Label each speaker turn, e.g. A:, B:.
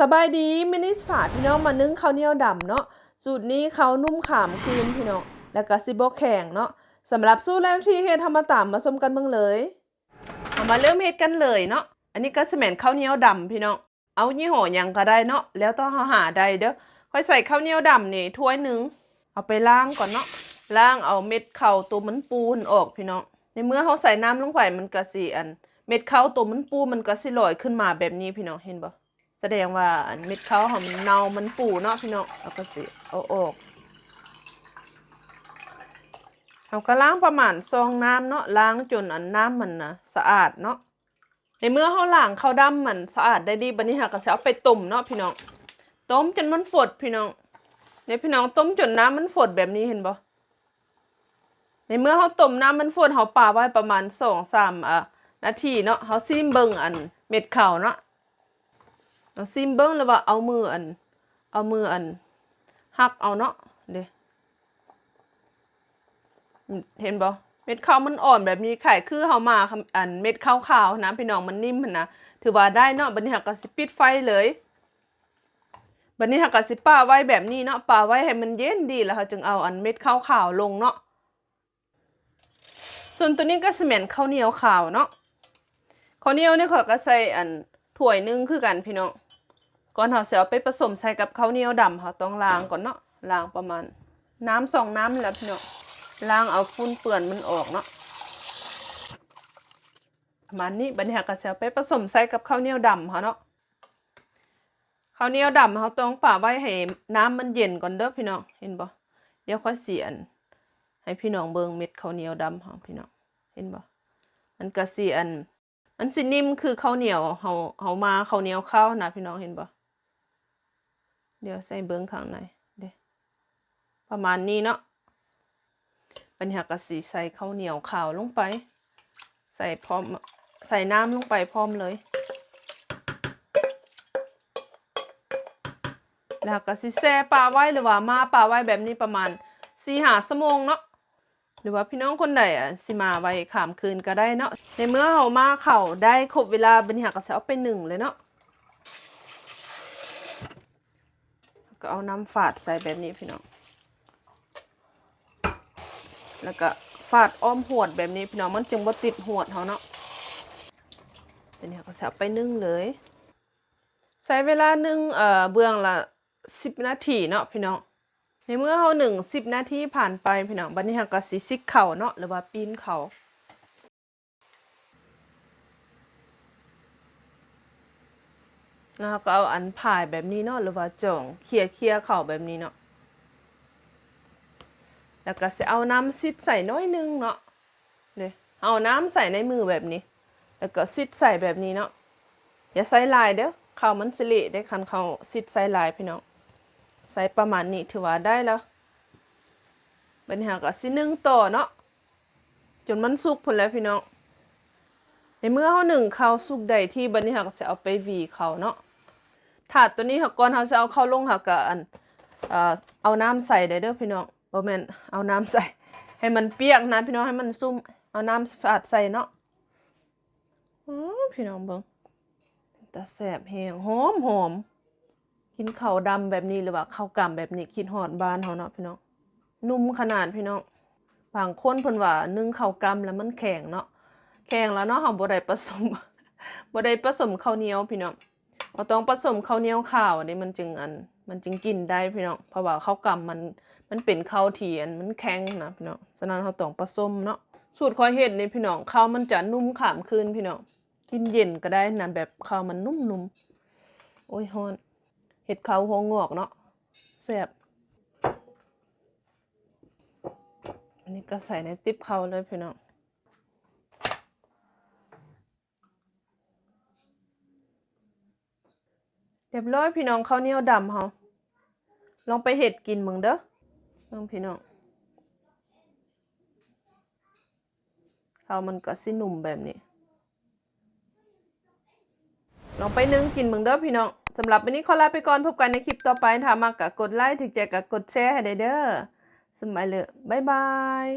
A: สบายดีมินิสผาพี่น้องมานึ่งข้าวเหนียวดำเนาะสูตรนี้เขานุ่มขามคืนพี่น้องแล้วก็สิบแข็งเนาะสำหรับสูตรแล้วที่เฮ็ดทำมาตามมาชมกันเบิ่งเลยเอามาเริ่มเฮ็ดกันเลยเนาะอันนี้ก็สมนข้าวเหนียวดำพี่น้องเอายี่ห้อยังก็ได้เนาะแล้วต้องหาหาได้เด้อค่อยใส่ข้าวเหนียวดำนี่ถ้วยหนึ่งเอาไปล้างก่อนเนาะล้างเอาเม็ดข้าวตัวมันปูนออกพี่น้องในเมื่อเฮาใส่น้ำลงไปมันก็สิอัน เม็ดข้าวตัวมันปูมันก็สิลอยขึ้นมาแบบนี้พี่น้องเห็นบ่ แสดงว่าเม็ดข้าหอมเนามันปูเนาะพี่น้องเอาก็สิเอาออกเอาก็ล้างประมาณซองน้ำเนาะล้างจนอันน้ำมันนะสะอาดเนาะในเมื่อเฮาล้างเขาดำมันสะอาดได้ดีบัดนี้หาก็สิเอาไปต้มเนาะพี่น้องต้มจนมันฝดพี่น้องในพี่น้องต้มจนน้ำมันฝดแบบนี้เห็นบ่ในเมื่อเฮาต้มน้ำมันฝดเฮาป่าไว้ประมาณ2-3อะนาทีเนาะเฮาซิมเบิ่งอันเม็ดข้าวเนาะ ซิมเบิ้งแล้วว่าเอามืออัน เอามืออันหักเอาเนาะเด้เห็นบ่เม็ดข้าวมันอ่อนแบบนี้ไข่คือเฮามาคำอันเม็ดข้าวขาวนะพี่น้องมันนิ่มหั่นนะถือว่าได้เนาะบัดนี้หักก็สิปิดไฟเลยบัดนี้หักก็สิป้าไว้แบบนี้เนาะป้าไว้ให้มันเย็นดีแล้วเขาจึงเอาอันเม็ดข้าวขาวลงเนาะส่วนตัวนี้ก็สม่นข้าวเหนียวขาวเนาะข้าวเหนียวนี่เขาก็ใส่อันถ้วยนึงคือกันพี่น้อง ก่อนเราจะเอาไปผสมใส่กับข้าวเหนียวดำเราต้องล้างก่อนเนาะล้างประมาณ น้ำสองน้ำแหล้วพี่น้องล้างเอาฝุ่นเปื่อนมันออกเนาะประมาณนี้บัดนี้เราก็จะเอาไปผสมใส่กับข้าวเหนียวดำเขาเนาะข้าวเหนียวดำเขาต้องป่าไว้ให้น้ำมันเย็นก่อนเด้อพี่น้องเห็นบ่เดี๋ยวค่อยเสียนให้พี่น้องเบิ่งเม็ดข้าวเหนียวดำของพี่น้องเห็นบ่มันก็สิอันมันสินิ่มคือข้าวเหนียวเฮาเฮามาข้าวเหนียวข้าวนะพี่น้องเห็นบ่ เดี๋ยวใส่เบิ้งข้างในเด้ประมาณนี้เนาะปัญหากะสีใส่ข้าวเหนียวขาวลงไป ใส่พร้อมใส่น้ำลงไปพร้อมเลย แล้วก็สิแช่ปลาไว้หรือว่ามาปลาไว้แบบนี้ประมาณสี่หาชั่วโมงเนาะหรือว่าพี่น้องคนใดอะสิมาไว้ขามคืนก็ได้เนาะในเมื่อเฮามาเขาได้ครบเวลาบัดนหาก็สิเอาไปหนึ่งเลยเนาะ ก็เอาน้ำฝาดใส่แบบนี้พี่น้อง แล้วก็ฝาดอ้อมหวดแบบนี้พี่น้องมันจึงบ่ติดหวดเขาเนาะเป็นเนี่ยก็จะเอาไปนึ่งเลย ใช้เวลานึ่งเอ่อเบื้องละสิบนาทีเนาะพี่น้อง ในเมื่อเขาหนึ่งสิบนาทีผ่านไปพี่น้องบัดนี้เราก็สิซิกเข่าเนาะหรือว่าปีนเข่า แล้วก็เอาอันผ่ายแบบนี้เนาะหรือว่าจ่องเคลียเคลียเข่าแบบนี้เนาะแล้วก็จะเอาน้ำซิดใส่น้อยนึงเนาะเดี๋ยวเอาน้ำใส่ในมือแบบนี้ แล้วก็ซิดใส่แบบนี้เนาะอย่าใส่ลายเด้อเข่ามันสิเละได้คันเขาซิดใส่ลายพี่น้องใส่ประมาณนี้ถือว่าได้แล้วบัดนี้หาก็สินึ่งต่อเนาะจนมันสุกพุ่นแล้วพี่น้องในเมื่อเฮาหนึ่งเขาสุกได้ที่บัดนี้หาก็จะเอาไปวีเขาเนาะ ถาดตัวนี้ค่ะก่อนเราจะเอาเข้าลงค่ะกับอันเอาน้ำใส่ได้เด้อพี่น้องบ่แมนเอาน้ำใส่ ให้มันเปียกนะพี่น้องให้มันซุ่มเอาน้ำสะอาดใส่เนาะอ๋อพี่น้องเบิ่งตาแสบแหงหอมหอมกินข้าวดำแบบนี้หรือว่าข้าวกำแบบนี้คิดฮอดบ้านเฮาเนาะพี่น้องนุ่มขนาดพี่น้องบางคนเพิ่นว่านึ่งข้าวกำแล้วมันแข็งเนาะแข็งแล้วเนาะเฮาบ่ได้ผสมบ่ได้ผสมข้าวเหนียวพี่น้อง เราต้องผสมข้าวเหนียวขาวนี่มันจึงอัน มันจึงกินได้พี่น้องเพราะว่าข้าวกำมันมันเป็นข้าวเทียนมันแข็งนะพี่น้องฉะนั้นเราต้องผสมเนาะสูตรคอยเห็ดนี่พี่น้องข้าวมันจะนุ่มขามคืนพี่น้องกินเย็นก็ได้นะแบบข้าวมันนุ่มๆโอ้ยฮอนเห็ดข้าวหัวงอกเนาะแซ่บอันนี้ก็ใส่ในติ๊บข้าวเลยพี่น้อง รียบร้อยพี่น้องข้าวเหนียวดำเฮาลองไปเห็ดกินมึงเด้อน้องพี่น้องข้าวมันก็สิหนุ่มแบบนี้ ลองไปนึ่งกินมึงเด้อพี่น้องสำหรับวันนี้ขอลาไปก่อนพบกันในคลิปต่อไปถ้ามากกะกดไลค์ถึงใจกะกดแชร์ให้ได้เด้อสมัยเลยบ๊ายบาย